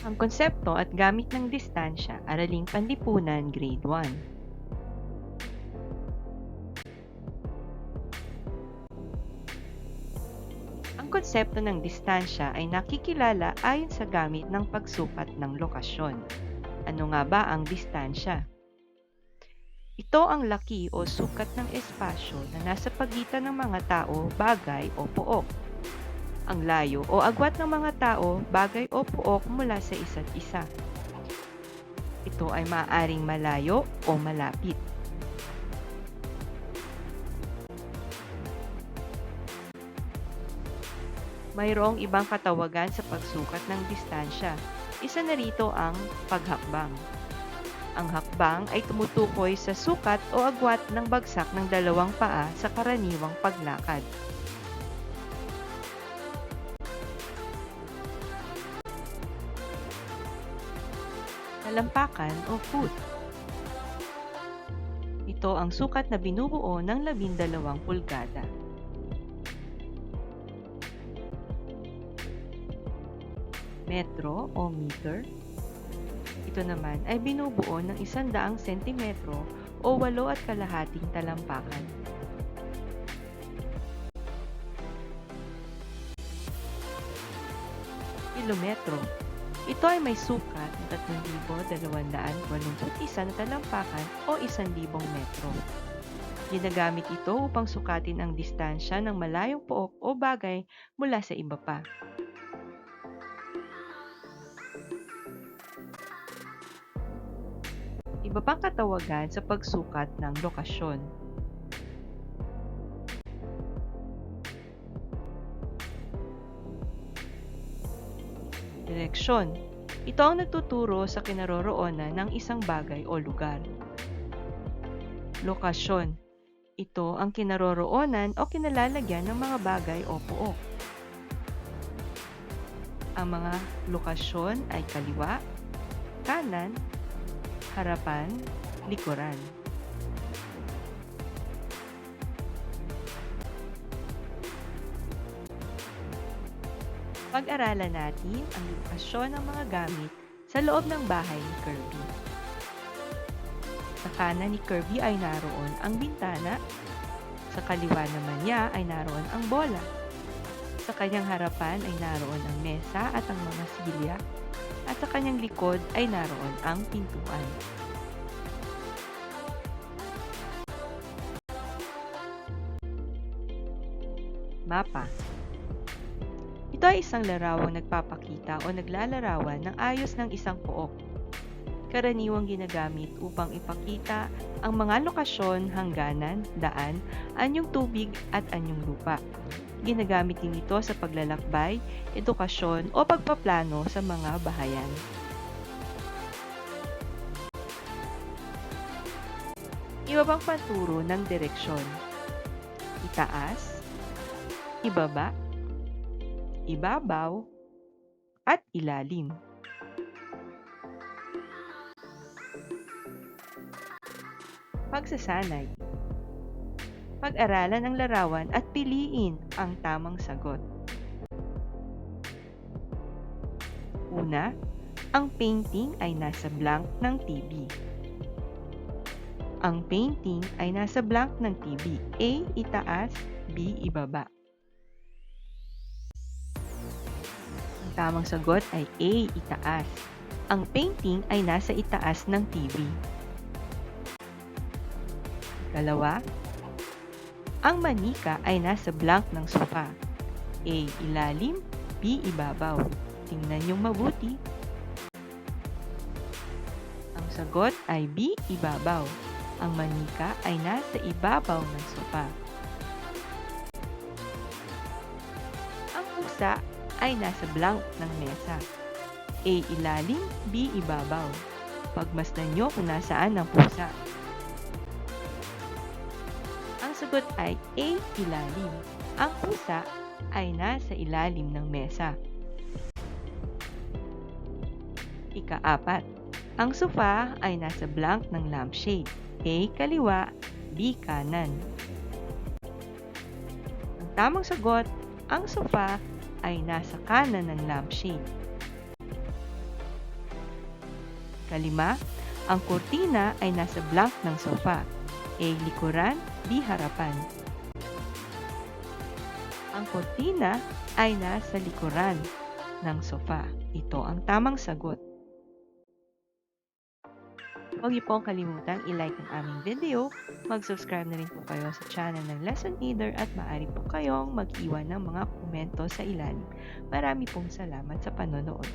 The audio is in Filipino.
Ang konsepto at gamit ng distansya, Araling Panlipunan, Grade 1. Ang konsepto ng distansya ay nakikilala ayon sa gamit ng pagsukat ng lokasyon. Ano nga ba ang distansya? Ito ang laki o sukat ng espasyo na nasa pagitan ng mga tao, bagay o pook. Ang layo o agwat ng mga tao, bagay o pook mula sa isa't isa. Ito ay maaaring malayo o malapit. Mayroong ibang katawagan sa pagsukat ng distansya. Isa na rito ang paghakbang. Ang hakbang ay tumutukoy sa sukat o agwat ng bagsak ng dalawang paa sa karaniwang paglakad. Talampakan o foot. Ito ang sukat na binubuo ng labindalawang pulgada. Metro o meter. Ito naman ay binubuo ng isandaang sentimetro o walo at kalahating talampakan. Kilometro. Ito ay may sukat na 3,281 na talampakan o 1,000 metro. Ginagamit ito upang sukatin ang distansya ng malayong pook o bagay mula sa iba pa. Iba pang katawagan sa pagsukat ng lokasyon. Direksyon. Ito ang nagtuturo sa kinaroroonan ng isang bagay o lugar. Lokasyon. Ito ang kinaroroonan o kinalalagyan ng mga bagay o puok. Ang mga lokasyon ay kaliwa, kanan, harapan, likuran. Pag-aralan natin ang lokasyon ng mga gamit sa loob ng bahay ni Kirby. Sa kanan ni Kirby ay naroon ang bintana, sa kaliwa naman niya ay naroon ang bola. Sa kanyang harapan ay naroon ang mesa at ang mga silya, at sa kanyang likod ay naroon ang pintuan. Mapa Ito ay isang larawang nagpapakita o naglalarawan ng ayos ng isang pook. Karaniwang ginagamit upang ipakita ang mga lokasyon, hangganan, daan, anyong tubig at anyong lupa. Ginagamit din ito sa paglalakbay, edukasyon o pagpaplano sa mga bahayan. Iba pang panturo ng direksyon. Itaas, ibaba, ibabaw, at ilalim. Pagsasanay Pag-aralan ang larawan at piliin ang tamang sagot. Una, ang painting ay nasa blank ng TV. Ang painting ay nasa blank ng TV. A. Itaas, B. Ibaba. Ang tamang sagot ay A. Itaas. Ang painting ay nasa itaas ng TV. Kalawa, ang manika ay nasa blank ng sofa. A. Ilalim, B. Ibabaw. Tingnan niyong mabuti. Ang sagot ay B. Ibabaw. Ang manika ay nasa ibabaw ng sofa. Ang pusa ay nasa blank ng mesa. A. Ilalim, B. Ibabaw. Pagmasdan niyo kung nasaan ang pusa. Ang sagot ay A. Ilalim. Ang pusa ay nasa ilalim ng mesa. Ika-apat. Ang sofa ay nasa blank ng lampshade. A. Kaliwa, B. Kanan. Ang tamang sagot, ang sofa ay nasa kanan ng lampshade. Kalima, ang kurtina ay nasa blank ng sofa. A. Likuran, B. Harapan. Ang kurtina ay nasa likuran ng sofa. Ito ang tamang sagot. Huwag niyo pong kalimutan i-like ang aming video, mag-subscribe na rin po kayo sa channel ng Lesson Leader at maaari po kayong mag-iwan ng mga komento sa ilalim. Marami pong salamat sa panonood.